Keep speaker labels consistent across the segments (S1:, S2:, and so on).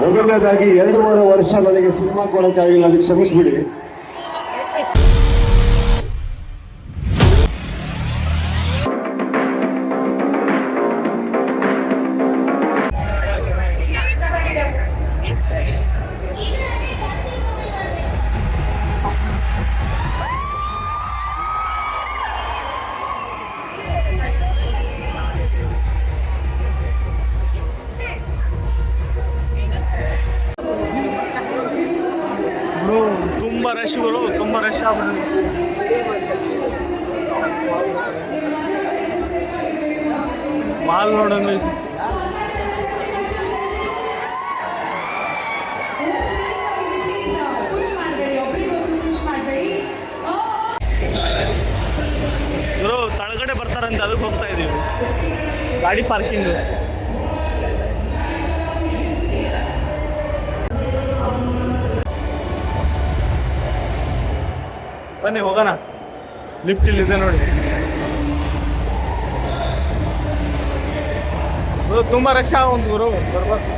S1: ಮೊದಲನೇದಾಗಿ ಎರಡೂವರೆ ವರ್ಷ ನನಗೆ ಸಿನಿಮಾ ಕೊಡೋಕ್ಕಾಗಿಲ್ಲ ಅದಕ್ಕೆ ಕ್ಷಮಿಸ್ಬಿಡಿ.
S2: ತುಂಬ ರಶ್ ಆಗ್ಬಿಟ್ಟು ಮಾಲ್ ನೋಡೋಣ
S3: ಪುಷ್ ಮಾಡಬೇಡಿ ಒಬ್ರಿಗೊಬ್ರು ಪುಷ್ ಮಾಡಬೇಡಿ
S2: ಬ್ರೋ ತಳಗಡೆ ಬರ್ತಾರಂತ ಅದಕ್ಕೆ ಹೋಗ್ತಾ ಇದೀವಿ ಗಾಡಿ ಪಾರ್ಕಿಂಗ್ ಬನ್ನಿ, ಹೋಗೋಣ. ಲಿಫ್ಟ್ ಇಲ್ಲಿದೆ ನೋಡಿ. ತುಂಬಾ ತುಂಬ ರಶ್ ಒಂದು ಗುರು. ಬರ್ಬೇಕು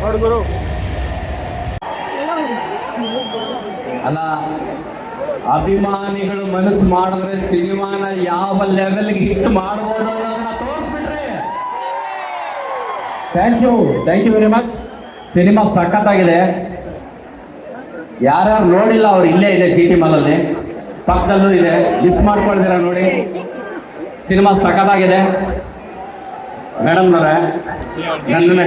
S2: ನೋಡಿ ಗುರು.
S4: ಅಲ್ಲ, ಅಭಿಮಾನಿಗಳು ಮನಸ್ಸು ಮಾಡಿದ್ರೆ ಸಿನಿಮಾನ ಯಾವ ಲೆವೆಲ್ಗೆ ಹಿಟ್ ಮಾಡಬಹುದು thank you thank you very much cinema ಸಖತ್ತಾಗಿದೆ. ಯಾರ್ಯಾರು ನೋಡಿಲ್ಲ ಅವ್ರು ಇಲ್ಲೇ ಇದೆ ಟಿ ಟಿ ಮಾಲಲ್ಲಿ. ಪಕ್ಕದಲ್ಲೂ ಇದೆ. ಮಿಸ್ ಮಾಡ್ಕೊಳ್ತೀರಾ ನೋಡಿ. ಸಿನಿಮಾ ಸಖತ್ತಾಗಿದೆ. ಮೇಡಮ್ನವರೇ ನನ್ನ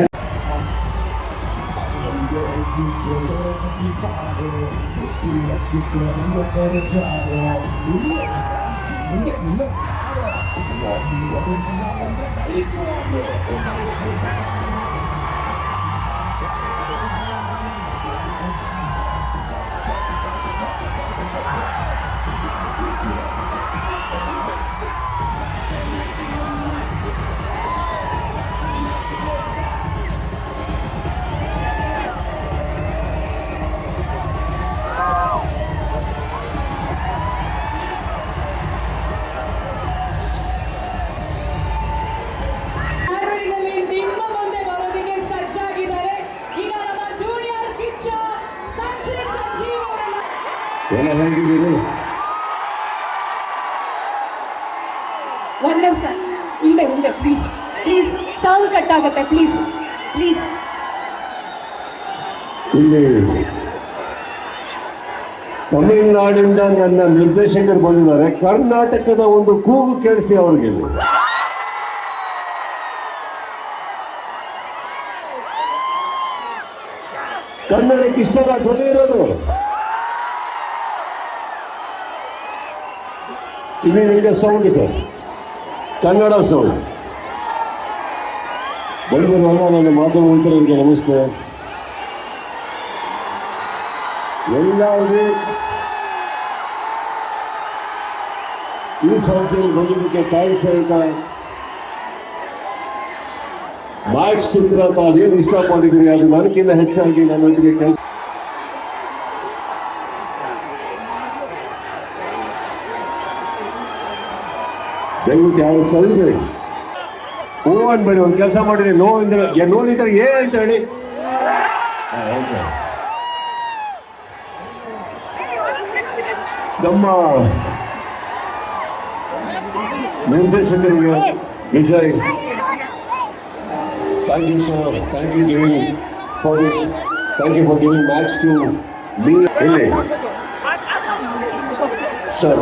S3: ಒಂದ್ ನಿಮಿಷ. ಹಿಂದೆ ಹಿಂದೆ ಪ್ಲೀಸ್ ಪ್ಲೀಸ್ ಸೌಂಡ್ ಕಟ್ ಆಗುತ್ತೆ ಪ್ಲೀಸ್ ಪ್ಲೀಸ್
S1: ಇಲ್ಲಿ ತಮಿಳುನಾಡಿಂದ ನನ್ನ ನಿರ್ದೇಶಕರು ಬಂದಿದ್ದಾರೆ. ಕರ್ನಾಟಕದ ಒಂದು ಕೂಗು ಕೇಳಿಸಿ ಅವ್ರಿಗೆ. ಕನ್ನಡಕ್ಕೆ ಇಷ್ಟದ ಧ್ವನಿ ಇರೋದು. ಇದೀಗ ಸೌಂಡ್ ಸರ್. ಕನ್ನಡ ಸೌಂಡ್ ಬಂದಿರೋಲ್ಲ ನನ್ನ ಮಾಧ್ಯಮ ಮಿತ್ರರಿಗೆ ನಮಸ್ತೆ. ಎಲ್ಲರಿಗೂ ಈ ಸಂಸ್ಥೆಯಲ್ಲಿ ಬಂದಿದ್ದಕ್ಕೆ ಥ್ಯಾಂಕ್ಸ್ ಹೇಳ್ತಾ ಮ್ಯಾಕ್ಸ್ ಚಿತ್ರ ತಾವು ಏನು ಇಷ್ಟಪಟ್ಟಿದ್ದೀರಿ, ಅದು ನನಗಿಂತ ಹೆಚ್ಚಾಗಿ ನನ್ನೊಂದಿಗೆ ಕೆಲಸ ದಯವಿಟ್ಟು ಯಾರು ತಳ್ಳಿದ್ರೆ? ಹೂ ಅನ್ಬೇಡಿ ಒಂದು ಕೆಲಸ ಮಾಡಿದ್ರೆ ನೋ ಅಂದ್ರೆ ನೋಡಿದ್ರೆ ಏ ಅಂತ ಹೇಳಿ. ನಮ್ಮ ನಿರ್ದೇಶಕರಿಗೆ Vijay thank you sir thank you giving for this thank you for giving Max to be ಇಲ್ಲಿ ಸರ್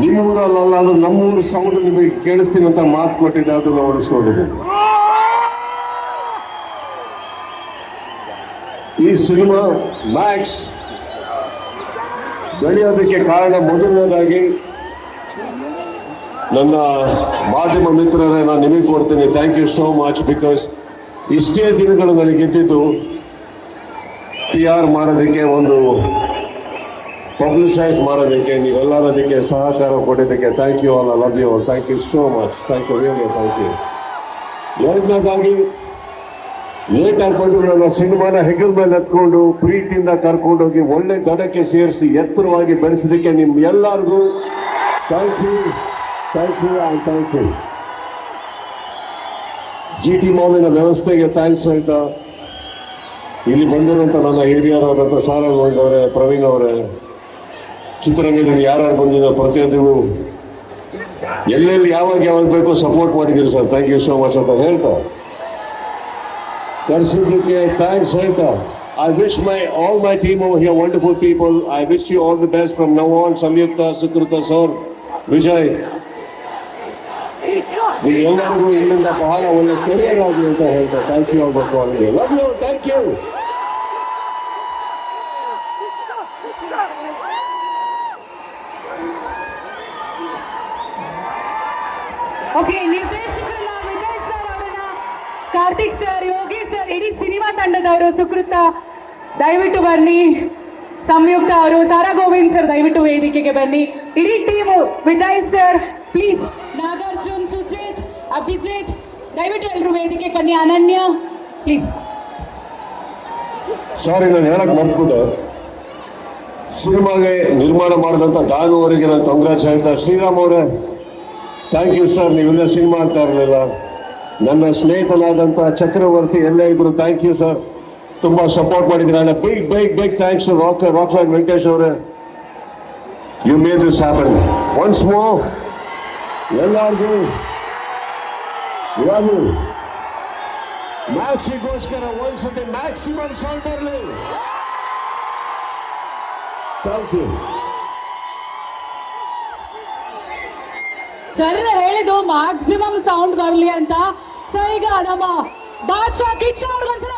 S1: ನಿಮ್ಮೂರಲ್ಲಾದ್ರೂ ನಮ್ಮೂರು ಸೌಂಡ್ ನಿಮಗೆ ಕೇಳಿಸ್ತೀನಿ ಅಂತ ಮಾತು ಕೊಟ್ಟಿದ್ದೆ ನಾವು ಅಳಿಸ್ಕೊಂಡಿದೆ ಈ ಸಿನಿಮಾ ಮ್ಯಾಕ್ಸ್ ಬೆಳೆಯೋದಕ್ಕೆ ಕಾರಣ ಮೊದಲನೇದಾಗಿ ನನ್ನ ಮಾಧ್ಯಮ ಮಿತ್ರರೇ, ನಾನು ನಿಮಗೆ ಕೊಡ್ತೀನಿ thank you so much because ಇಷ್ಟೇ ದಿನಗಳು ನನಗೆ ಗೆದ್ದಿದ್ದು ಟಿ ಆರ್ ಮಾಡೋದಕ್ಕೆ ಒಂದು ಪಬ್ಲಿಸೈಸ್ ಮಾಡೋದಕ್ಕೆ ನೀವೆಲ್ಲರೂ ಅದಕ್ಕೆ ಸಹಕಾರ ಕೊಟ್ಟಿದ್ದಕ್ಕೆ thank you all love you thank you so much thank you really thank you ಎರಡನೇದಾಗಿ ಲೇಟಾಗಿ ನನ್ನ ಸಿನಿಮಾನ ಹೆಗಲ್ ಮೇಲೆ ಎತ್ಕೊಂಡು, ಪ್ರೀತಿಯಿಂದ ಕರ್ಕೊಂಡೋಗಿ ಒಳ್ಳೆ ದಡಕ್ಕೆ ಸೇರಿಸಿ, ಎತ್ತರವಾಗಿ ಬೆಳೆಸಿದ್ದಕ್ಕೆ ನಿಮ್ಮ ಎಲ್ಲರಿಗೂ thank you thank you and thank you G T ಮಾಲಿನ ವ್ಯವಸ್ಥೆಗೆ ಥ್ಯಾಂಕ್ಸ್ ಆಯಿತಾ ಇಲ್ಲಿ ಬಂದಿರುವಂಥ ನನ್ನ ಹಿರಿಯರಾದಂಥ ಶಾರದ್ ಅವರೇ, ಪ್ರವೀಣ್ ಅವರೇ ಚಿತ್ರರಂಗದಲ್ಲಿ ಯಾರ್ಯಾರು ಬಂದಿದ್ದಾರೆ ಪ್ರತಿಯೊಂದಿಗೂ ಎಲ್ಲೆಲ್ಲಿ ಯಾವಾಗ ಯಾವಾಗ ಬೇಕೋ ಸಪೋರ್ಟ್ ಮಾಡಿದ್ದೀರಿ sir. Thank you so much ಅಂತ ಹೇಳ್ತಾ. ಕರೆಸಿದ್ದಕ್ಕೆ ಥ್ಯಾಂಕ್ಸ್ ಹೇಳ್ತಾ. I wish my all my team over here wonderful people I wish you all the best from now on Samyukta Sukruta sir Vijay ನೀವು ಎಲ್ಲರಿಗೂ ಇಲ್ಲಿಂದ ಬಹಳ ಒಳ್ಳೆ ಕೆರಿಯರ್ ಆಗಲಿ ಅಂತ ಹೇಳ್ತಾ. Thank you all thank you
S3: okay ನಿರ್ದೇಶಕರನ್ನ Vijay sir ಅವರನ್ನ Karthik sir Yogi sir, ಇಡೀ ಸಿನಿಮಾ ತಂಡದವರು ಸುಕೃತ ದಯವಿಟ್ಟು ಬನ್ನಿ. ಸಂಯುಕ್ತ ಅವರು, ಸಾರಾ ಗೋವಿಂದ್ ಸರ್ ದಯವಿಟ್ಟು ವೇದಿಕೆಗೆ ಬನ್ನಿ. ಇಡೀ team Vijay sir please Nagarjun, Sujith, Abhijith, ದಯವಿಟ್ಟು ಎಲ್ಲರೂ ವೇದಿಕೆ ಬನ್ನಿ. ಅನನ್ಯ ಪ್ಲೀಸ್
S1: ಸಾರಿ ನಾನು ಹೇಳಕ್ ಮರ್ತ್ಬಿಟ್ಟು. ಸಿನಿಮಾಗೆ ನಿರ್ಮಾಣ ಮಾಡಿದಂಥ ಅವರಿಗೆ ನಾನು ಕಾಂಗ್ರೆಸ್ ಹೇಳ್ತಾ ಶ್ರೀರಾಮ್ ಅವರೇ ಥ್ಯಾಂಕ್ ಯು ಸರ್ ನೀವೆಲ್ಲ ಸಿನಿಮಾ ಅಂತ ಇರಲಿಲ್ಲ. ನನ್ನ ಸ್ನೇಹಿತನಾದಂಥ ಚಕ್ರವರ್ತಿ ಎಲ್ಲೇ ಇದ್ರು ಥ್ಯಾಂಕ್ ಯು ಸರ್ ತುಂಬ ಸಪೋರ್ಟ್ ಮಾಡಿದ್ದೀರ ಅಣ್ಣ big big big thanks rock Rockline Venkatesh ಅವರೇ. You may this happen once more ಎಲ್ಲರಿಗೂ ಯು ಮ್ಯಾಕ್ಸಿಗೋಸ್ಕರ ಒಂದ್ಸತಿ ಮ್ಯಾಕ್ಸಿಮಮ್ ಸೌಂಡ್ ಬರಲಿ. ಥ್ಯಾಂಕ್ ಯು
S3: ಸರ್ ಹೇಳಿದ್ದು ಮ್ಯಾಕ್ಸಿಮಮ್ ಸೌಂಡ್ ಬರಲಿ ಅಂತ. ಸೊ ಈಗ ನಮ್ಮ ಬಾದ್ಶಾ ಕಿಚ್ಚ ಅವ್ರಿಗೊಂದ್ಸಲ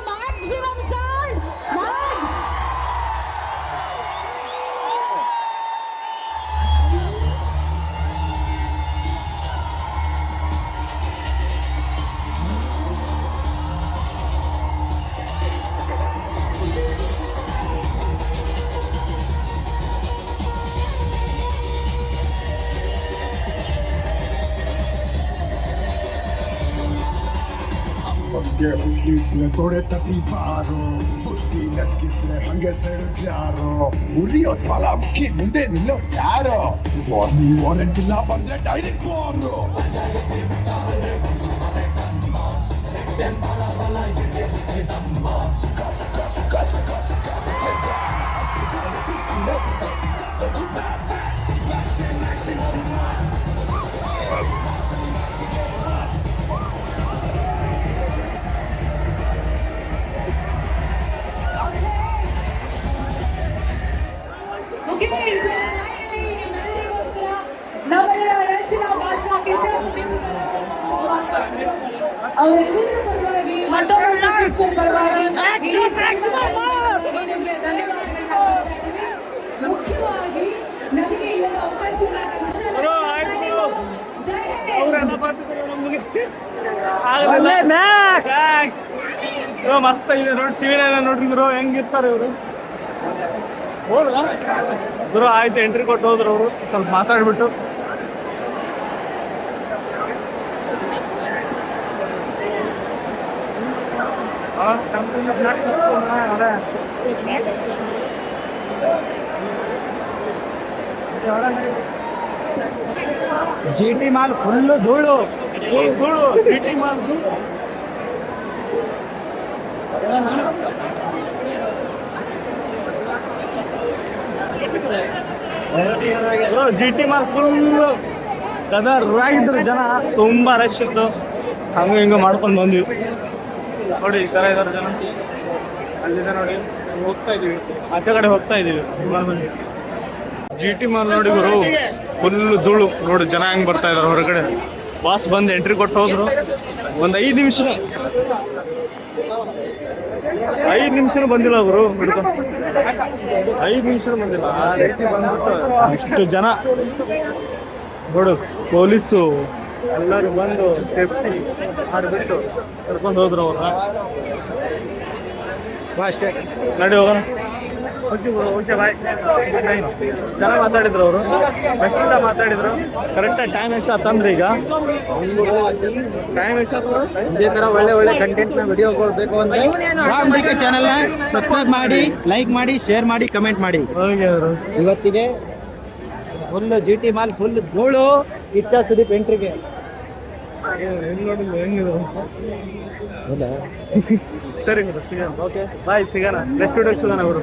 S5: ಬಗ್ಗೆ ಹುಟ್ಟಿದ್ರೆ ತೊಡೆ ತಟ್ಟಿ ಬಾರೋ ಬುದ್ಧಿ ಲಟ್ಕಿದ್ರೆ ಹಂಗೆ ಸೈಡ್ ಜಾರೋ ಉರಿಯೋ ಜ್ವಾಲ ಮುಖಿ ಮುಂದೆ ನಿಲ್ಲೋ ಯಾರೋ ವಾರ್ನಿಂಗ್ ವಾರೆಂಟ್ ಇಲ್ಲ ಬಂದ್ರೆ ಡೈರೆಕ್ಟ್ ವಾರು
S3: ಓಕೆ
S2: bro ಮಸ್ತ್ ಇದೆ ನೋಡಿ. ಟಿವಿ ನೋಡ್ರಿ ಬ್ರೋ ಹೆಂಗಿರ್ತಾರೆ ಇವರು? ಬ್ರೋ ಆಯ್ತು. ಎಂಟ್ರಿ ಕೊಟ್ಟು ಹೋದ್ರು ಅವರು. ಸ್ವಲ್ಪ ಮಾತಾಡ್ಬಿಟ್ಟು. ಜಿ ಟಿ ಮಾಲ್ ಫುಲ್ಲು ಧೂಳು. ಜಿ ಟಿ ಮಾರ್ಕ್ ಫುಲ್ ಗದರಾಗಿದ್ರು ಜನ ತುಂಬ ರಶ್ ಇತ್ತು. ಹಂಗೆ ಹಿಂಗೆ ಮಾಡ್ಕೊಂಡು ಬಂದ್ವಿ. ನೋಡಿ, ಈ ಥರ ಇದ್ದಾರೆ ಜನ. ಅಲ್ಲಿದೆ ನೋಡಿ, ಹೋಗ್ತಾ ಇದೀವಿ. ಆಚೆ ಕಡೆ ಹೋಗ್ತಾ ಇದೀವಿ. ಜಿ ಟಿ ಮಾಲ್ ನೋಡಿ ಗುರು ಫುಲ್ ಧೂಳು. ನೋಡಿ, ಜನ ಹೆಂಗ್ ಬರ್ತಾ ಇದಾರೆ ಹೊರಗಡೆ. ಬಾಸ್ ಬಂದು ಎಂಟ್ರಿ ಕೊಟ್ಟು ಹೋದ್ರು. ಒಂದು ಐದು ನಿಮಿಷ ಐದು ನಿಮಿಷನೂ ಬಂದಿಲ್ಲ ಅವರು ಹಿಡ್ಕೊ. ಐದು ನಿಮಿಷನೂ ಬಂದಿಲ್ಲ. ಆ ರೀತಿ ಬಂದ್ಬಿಟ್ಟು ಇಷ್ಟು ಜನ. ನೋಡು, ಪೊಲೀಸು, ಎಲ್ಲರೂ ಬಂದು ಸೇಫ್ಟಿ ಮಾಡಿಬಿಟ್ಟು ಕರ್ಕೊಂಡು ಹೋದ್ರು ಅವ್ರನ್ನ. ಅಷ್ಟೇ. ನಡಿ ಹೋಗೋಣ. ಓಕೆ ಬಾಯ್ ಚೆನ್ನಾಗಿ ಮಾತಾಡಿದ್ರು ಅವರು. ಬೆಸ್ಟಿಂದ ಮಾತಾಡಿದ್ರು. ಕರೆಕ್ಟಾಗಿ ಟೈಮ್ ಎಷ್ಟು ಆತಂದ್ರೆ ಈಗ? ಟೈಮ್ ಎಷ್ಟು
S6: ಇದೇ ತರ ಒಳ್ಳೆ ಒಳ್ಳೆ ಕಂಟೆಂಟ್ನ ವಿಡಿಯೋಗಳು ಬೇಕು ಅಂತ. ರಾಮದಿಕ ಚಾನೆಲ್ನ ಸಬ್ಸ್ಕ್ರೈಬ್ ಮಾಡಿ ಲೈಕ್ ಮಾಡಿ ಶೇರ್ ಮಾಡಿ ಕಮೆಂಟ್ ಮಾಡಿ. ಇವತ್ತಿಗೆ full G T mall full ಧೂಳು ಇಚ್ಛಾ ಸುದೀಪ್ ಎಂಟ್ರಿಗೆ.
S2: ಸರಿ ಓಕೆ ಬಾಯ್ ಸಿಗೋಣ. ನೆಕ್ಸ್ಟ್ ವಿಡಿಯೋಗೆ ಸಿಗೋಣ ಅವರು